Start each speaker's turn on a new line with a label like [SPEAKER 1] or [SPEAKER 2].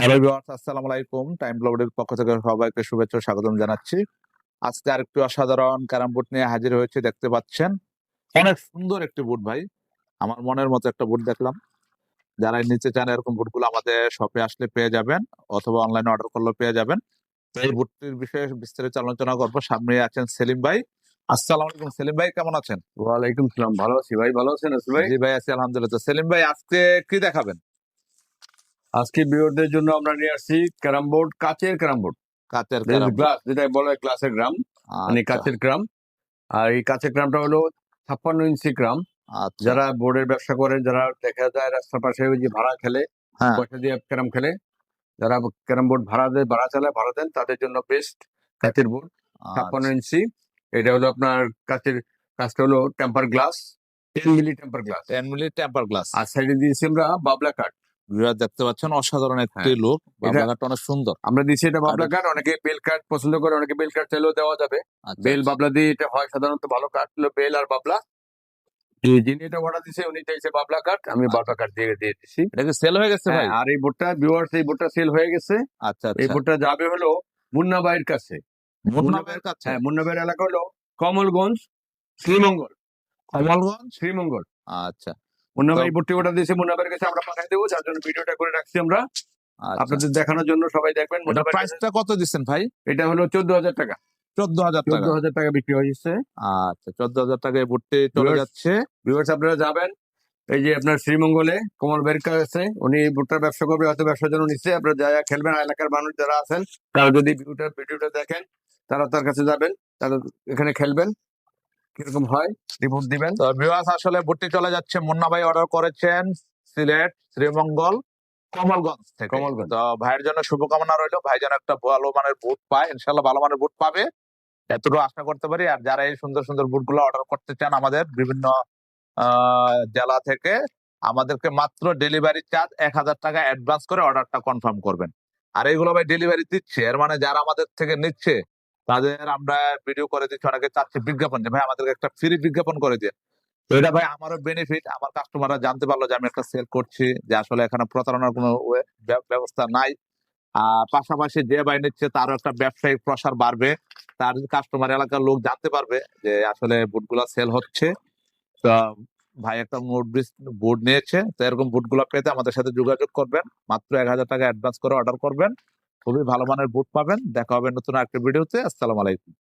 [SPEAKER 1] Hello viewers আসসালামু আলাইকুম। Time ব্লগের পক্ষ থেকে সবাইকে শুভেচ্ছা স্বাগতম জানাচ্ছি। আজকে আরেকটি অসাধারণ ক্যারাম বোর্ড নিয়ে হাজির হয়েছে দেখতে পাচ্ছেন। অনেক সুন্দর একটি বুট ভাই। আমার মনের মতো একটা বুট দেখলাম। যারা নিচে চান এরকম বুটগুলো আমাদের শপে আসলে পেয়ে যাবেন অথবা অনলাইনে অর্ডার করলেও পেয়ে যাবেন। এই বুটটির বিষয়ে বিস্তারিত আলোচনা করব। সামনে আছেন সেলিম ভাই। আসসালামু আলাইকুম সেলিম ভাই কেমন আছেন?
[SPEAKER 2] ওয়ালাইকুম সালাম। ভালো আছি ভাই। ভালো আছেন ভাই?
[SPEAKER 1] জি ভাই আছি আলহামদুলিল্লাহ। সেলিম ভাই আজকে কি দেখাবেন?
[SPEAKER 2] আজকে বিওরদের জন্য আমরা নিয়ে আসছি ক্যারাম বোর্ড কাচের ক্যারাম বোর্ড।
[SPEAKER 1] কাচের
[SPEAKER 2] গ্লাস যেটা বলা হয় গ্লাসের গ্রাম মানে
[SPEAKER 1] আচ্ছা,
[SPEAKER 2] কাচের গ্রাম আর এই কাচের গ্রামটা হলো ছাপ্পান্ন ইঞ্চি গ্রাম
[SPEAKER 1] আচ্ছা।
[SPEAKER 2] যারা বোর্ডের ব্যবসা করেন যারা দেখা যায় রাস্তার পাশে ওই যে ভাড়া খেলে
[SPEAKER 1] হ্যাঁ।
[SPEAKER 2] পয়সা দিয়ে ক্যারাম খেলে যারা ক্যারাম বোর্ড ভাড়া দেয় ভাড়া চালায় ভাড়া দেন তাদের জন্য বেস্ট কাচের বোর্ড ছাপ্পান্ন
[SPEAKER 1] আচ্ছা।
[SPEAKER 2] ইঞ্চি। এটা হলো আপনার কাচের কাজটা হলো temper glass ten milli temper glass
[SPEAKER 1] 10 milli temper glass
[SPEAKER 2] আর সাইডে দিয়েছি আমরা বাবলা কাঠ।
[SPEAKER 1] ভিউয়ার দেখতে পাচ্ছেন অসাধারণ একটি
[SPEAKER 2] হ্যাঁ।
[SPEAKER 1] লুক
[SPEAKER 2] এটা-
[SPEAKER 1] অনেক সুন্দর।
[SPEAKER 2] আমরা দিচ্ছি এটা বাবলা অনেকে বেল কাঠ পছন্দ করে অনেকে বেল কাঠ চাইলেও দেওয়া যাবে।
[SPEAKER 1] আচ্ছা,
[SPEAKER 2] বেল
[SPEAKER 1] আচ্ছা।
[SPEAKER 2] বাবলা দিয়ে এটা হয় সাধারণত ভালো কাঠ হলো বেল আর বাবলা। যিনি এটা অর্ডার দিছে উনি চাইছে বাবলা কাঠ আমি বাবলা কাঠ দিয়ে দিয়ে দিচ্ছি
[SPEAKER 1] এটা কি সেল হয়ে গেছে ভাই?
[SPEAKER 2] হ্যাঁ, আর এই বোর্ডটা ভিউয়ার্স এই বোর্ডটা সেল হয়ে গেছে।
[SPEAKER 1] আচ্ছা
[SPEAKER 2] এই
[SPEAKER 1] আচ্ছা।
[SPEAKER 2] বোর্ডটা যাবে হলো মুন্না ভাইয়ের কাছে।
[SPEAKER 1] মুন্না ভাইয়ের কাছে?
[SPEAKER 2] হ্যাঁ মুন্না ভাইয়ের এলাকা হলো কমলগঞ্জ শ্রীমঙ্গল।
[SPEAKER 1] কমলগঞ্জ?
[SPEAKER 2] শ্রীমঙ্গল।
[SPEAKER 1] আচ্ছা।
[SPEAKER 2] মুন্না ভাই
[SPEAKER 1] তো-
[SPEAKER 2] এই অর্ডার দিয়েছে মুন্না ভাইয়ের কাছে আমরা পাঠিয়ে দেবো যার জন্য ভিডিওটা করে রাখছি আমরা।
[SPEAKER 1] আচ্ছা।
[SPEAKER 2] আপনাদের দেখানোর জন্য সবাই দেখবেন
[SPEAKER 1] প্রাইসটা কত দিচ্ছেন ভাই?
[SPEAKER 2] এটা হলো চোদ্দ হাজার টাকা।
[SPEAKER 1] চোদ্দ হাজার
[SPEAKER 2] চোদ্দ হাজার টাকা বিক্রি হয়েছে
[SPEAKER 1] আচ্ছা চোদ্দ হাজার টাকা এই চলে যাচ্ছে।
[SPEAKER 2] ভিউয়ার্স আপনারা যাবেন এই যে আপনার শ্রীমঙ্গলে কমল বের কাছে উনি ভুট্টার ব্যবসা করবে হয়তো ব্যবসার জন্য নিচ্ছে আপনারা যা যা খেলবেন এলাকার মানুষ যারা আছেন তারা যদি ভিডিওটা ভিডিওটা দেখেন তারা তার কাছে যাবেন তারা এখানে খেলবেন। কীরকম হয়? রিপোর্ট দিবেন।
[SPEAKER 1] তো ভিউয়ার্স আসলে বুটটি চলে যাচ্ছে। মুন্না ভাই অর্ডার করেছেন সিলেট শ্রীমঙ্গল কমলগঞ্জ থেকে।
[SPEAKER 2] কমলগঞ্জ।
[SPEAKER 1] তো ভাইয়ের জন্য শুভকামনা রইল। ভাই যেন একটা ভালো মানের বুট পায়। ইনশাল্লাহ ভালো মানের বুট পাবে। এতটুকু আশা করতে পারি। আর যারা এই সুন্দর সুন্দর বুটগুলো অর্ডার করতে চান আমাদের বিভিন্ন আহ, জেলা থেকে আমাদেরকে মাত্র ডেলিভারি চার্জ এক হাজার টাকা অ্যাডভান্স করে অর্ডারটা কনফার্ম করবেন। আর এইগুলো ভাই ডেলিভারি দিচ্ছে। এর মানে যারা আমাদের থেকে নিচ্ছে তাদের আমরা ভিডিও করে দিচ্ছি, অনেকে চাচ্ছে বিজ্ঞাপন যে ভাই, আমাদেরকে একটা ফ্রি বিজ্ঞাপন করে দিয়ে। তো এটা ভাই আমারও বেনিফিট আমার কাস্টমাররা জানতে পারল যে আমি একটা সেল করছি, যে আসলে এখানে প্রতারণার কোনো ব্যবস্থা নাই। আর পাশাপাশি যে ভাই নিচ্ছে, তারও একটা ব্যবসায়িক প্রসার বাড়বে। তার কাস্টমার এলাকার লোক জানতে পারবে যে আসলে বুটগুলা সেল হচ্ছে। তো ভাই একটা নোট বোর্ড নিয়েছে। তো এরকম বুটগুলো পেতে আমাদের সাথে যোগাযোগ করবেন। মাত্র এক হাজার টাকা অ্যাডভান্স করে অর্ডার করবেন। খুবই ভালো মানের বুট পাবেন। দেখা হবে নতুন একটা ভিডিওতে আসসালামু আলাইকুম।